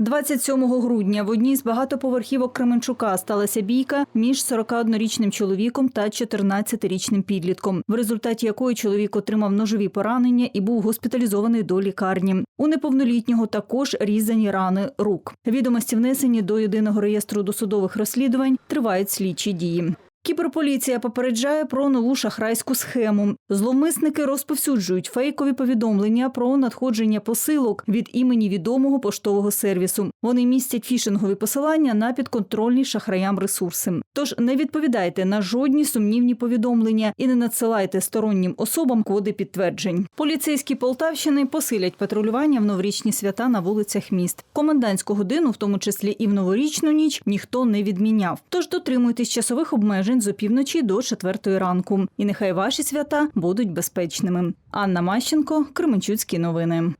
27 грудня в одній з багатоповерхівок Кременчука сталася бійка між 41-річним чоловіком та 14-річним підлітком, в результаті якої чоловік отримав ножові поранення і був госпіталізований до лікарні. У неповнолітнього також різані рани рук. Відомості внесені до єдиного реєстру досудових розслідувань. Тривають слідчі дії. Кіберполіція попереджає про нову шахрайську схему. Зловмисники розповсюджують фейкові повідомлення про надходження посилок від імені відомого поштового сервісу. Вони містять фішингові посилання на підконтрольні шахраям ресурси. Тож не відповідайте на жодні сумнівні повідомлення і не надсилайте стороннім особам коди підтверджень. Поліцейські Полтавщини посилять патрулювання в новорічні свята на вулицях міст. Комендантську годину, в тому числі і в новорічну ніч, ніхто не відміняв. Тож дотримуйтесь часових обмежень з опівночі до четвертої ранку. І нехай ваші свята будуть безпечними. Анна Мащенко, Кременчуцькі новини.